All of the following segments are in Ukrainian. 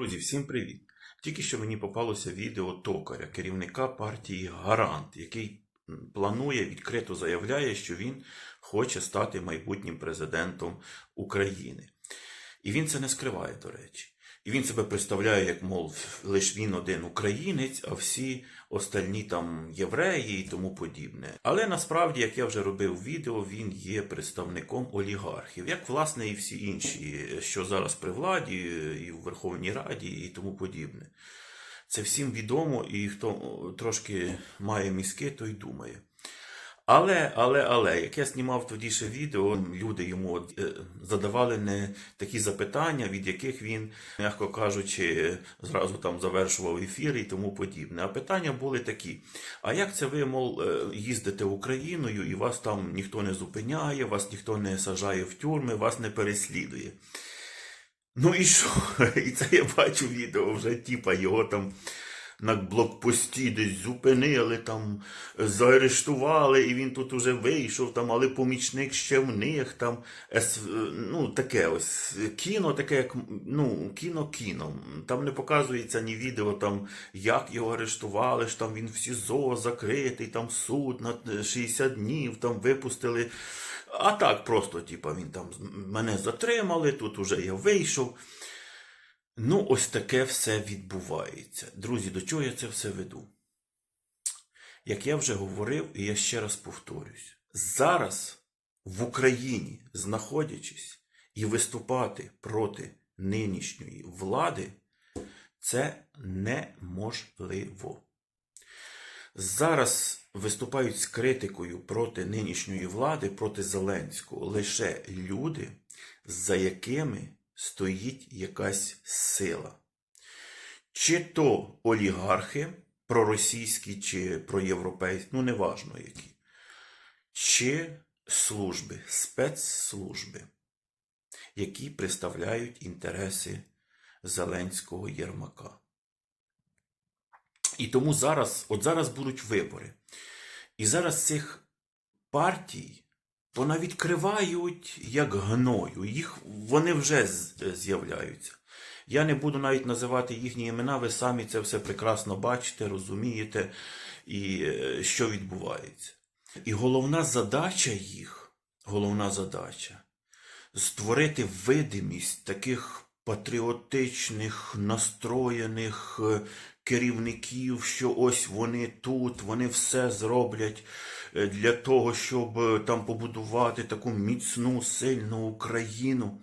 Друзі, всім привіт! Тільки що мені попалося відео токаря, керівника партії Гарант, який планує, відкрито заявляє, що він хоче стати майбутнім президентом України. І він це не скриває, до речі. І він себе представляє, як, мов, лише він один українець, а всі остальні там євреї і тому подібне. Але насправді, як я вже робив відео, він є представником олігархів, як власне і всі інші, що зараз при владі, і в Верховній Раді, і тому подібне. Це всім відомо, і хто трошки має мізки, той думає. Але, але, але, як я знімав тоді ще відео, люди йому е, задавали не такі запитання, від яких він, м'яко кажучи, зразу там завершував ефір і тому подібне. А питання були такі: а як це ви, мов, е, їздите Україною і вас там ніхто не зупиняє, вас ніхто не сажає в тюрми, вас не переслідує? Ну і що? І це я бачу відео вже, типа його там на блокпості десь зупинили, там заарештували, і він тут уже вийшов, там, але помічник ще в них там. Ес, ну, таке ось кіно, таке, як ну, кіно кіно. Там не показується ні відео, там, як його арештували, що там він в СІЗО закритий, там суд на 60 днів, там випустили. А так просто, типа, він там мене затримали, тут уже я вийшов. Ну, ось таке все відбувається. Друзі, до чого я це все веду? Як я вже говорив, і я ще раз повторюсь, зараз в Україні, знаходячись і виступати проти нинішньої влади, це неможливо. Зараз виступають з критикою проти нинішньої влади, проти Зеленського лише люди, за якими стоїть якась сила. Чи то олігархи проросійські, чи проєвропейські, ну неважно які, чи служби, спецслужби, які представляють інтереси Зеленського Єрмака. І тому зараз, от зараз будуть вибори. І зараз цих партій понавідкривають як гною. Їх, вони вже з'являються. Я не буду навіть називати їхні імена, ви самі це все прекрасно бачите, розумієте, і е, що відбувається. І головна задача їх, головна задача створити видимість таких патріотичних, настроєних е, керівників, що ось вони тут, вони все зроблять е, для того, щоб е, там побудувати таку міцну, сильну Україну.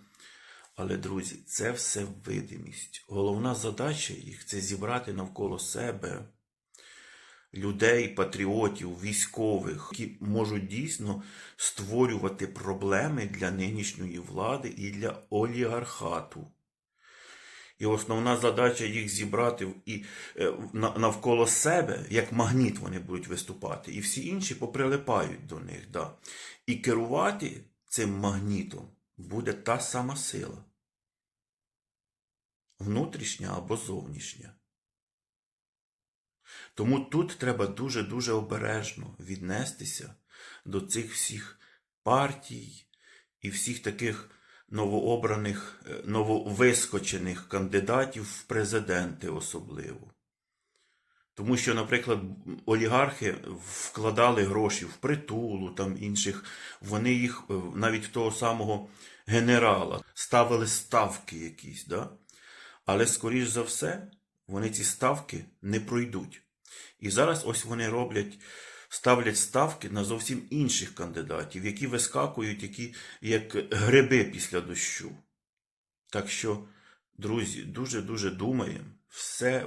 Але, друзі, це все видимість. Головна задача їх це зібрати навколо себе людей, патріотів, військових, які можуть дійсно створювати проблеми для нинішньої влади і для олігархату. І основна задача їх зібрати і е, навколо себе, як магніт вони будуть виступати, і всі інші поприлипають до них. Да. І керувати цим магнітом буде та сама сила. Внутрішня або зовнішня. Тому тут треба дуже-дуже обережно віднестися до цих всіх партій і всіх таких новообраних, е, нововискочених кандидатів в президенти особливо. Тому що, наприклад, олігархи вкладали гроші в притулу, там інших, вони їх е, навіть в того самого генерала ставили ставки якісь, да? але, скоріш за все, вони ці ставки не пройдуть. І зараз ось вони роблять, ставлять ставки на зовсім інших кандидатів, які вискакують, які як гриби після дощу. Так що, друзі, дуже-дуже думаємо, все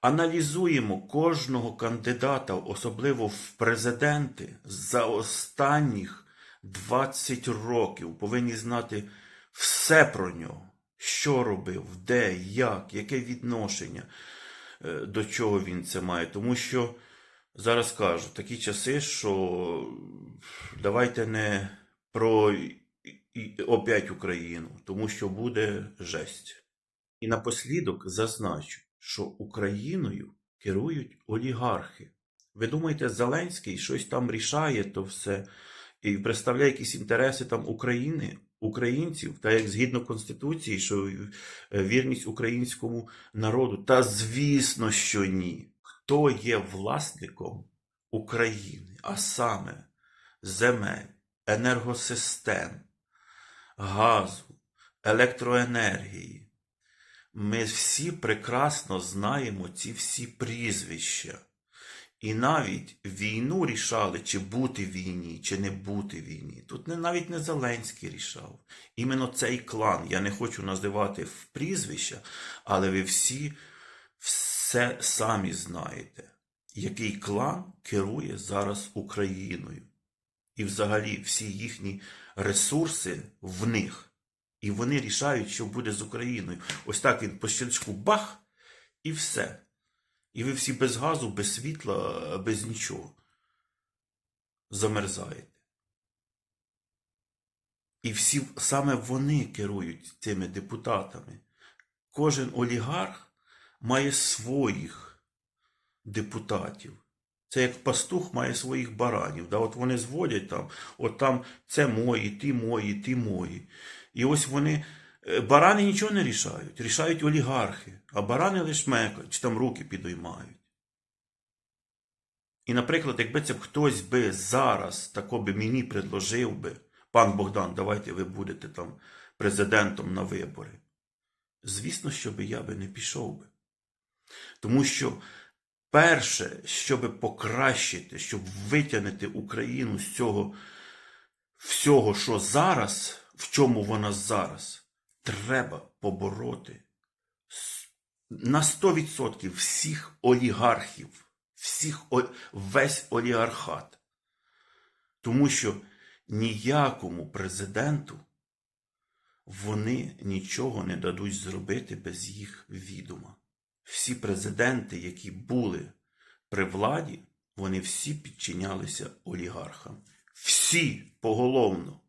аналізуємо кожного кандидата, особливо в президенти, за останніх 20 років. Повинні знати все про нього. Що робив, де, як, яке відношення, е, до чого він це має. Тому що зараз кажу, такі часи, що давайте не про опять Україну, тому що буде жесть. І напослідок зазначу, що Україною керують олігархи. Ви думаєте, Зеленський щось там рішає, то все і представляє якісь інтереси там України? українців, та як згідно Конституції, що е, вірність українському народу. Та звісно, що ні. Хто є власником України, а саме земель, енергосистем, газу, електроенергії. Ми всі прекрасно знаємо ці всі прізвища. І навіть війну рішали, чи бути війні, чи не бути війні. Тут не, навіть не Зеленський рішав. Іменно цей клан. Я не хочу називати в прізвища, але ви всі все самі знаєте, який клан керує зараз Україною. І взагалі всі їхні ресурси в них. І вони рішають, що буде з Україною. Ось так він по щелчку бах, і все. І ви всі без газу, без світла, без нічого замерзаєте. І всі саме вони керують цими депутатами. Кожен олігарх має своїх депутатів. Це як пастух має своїх баранів. Да? От вони зводять там, от там це мої, ті мої, ті мої. І ось вони. е, Барани нічого не рішають, рішають олігархи, а барани лише мекають, чи там руки підіймають. І, наприклад, якби це хтось би зараз тако би мені предложив би, пан Богдан, давайте ви будете там президентом на вибори. Звісно, що би я би не пішов би. Тому що перше, щоб покращити, щоб витягнути Україну з цього всього, що зараз, в чому вона зараз, треба побороти на 100% всіх олігархів, всіх, весь олігархат. Тому що ніякому президенту вони нічого не дадуть зробити без їх відома. Всі президенти, які були при владі, вони всі підчинялися олігархам. Всі поголовно.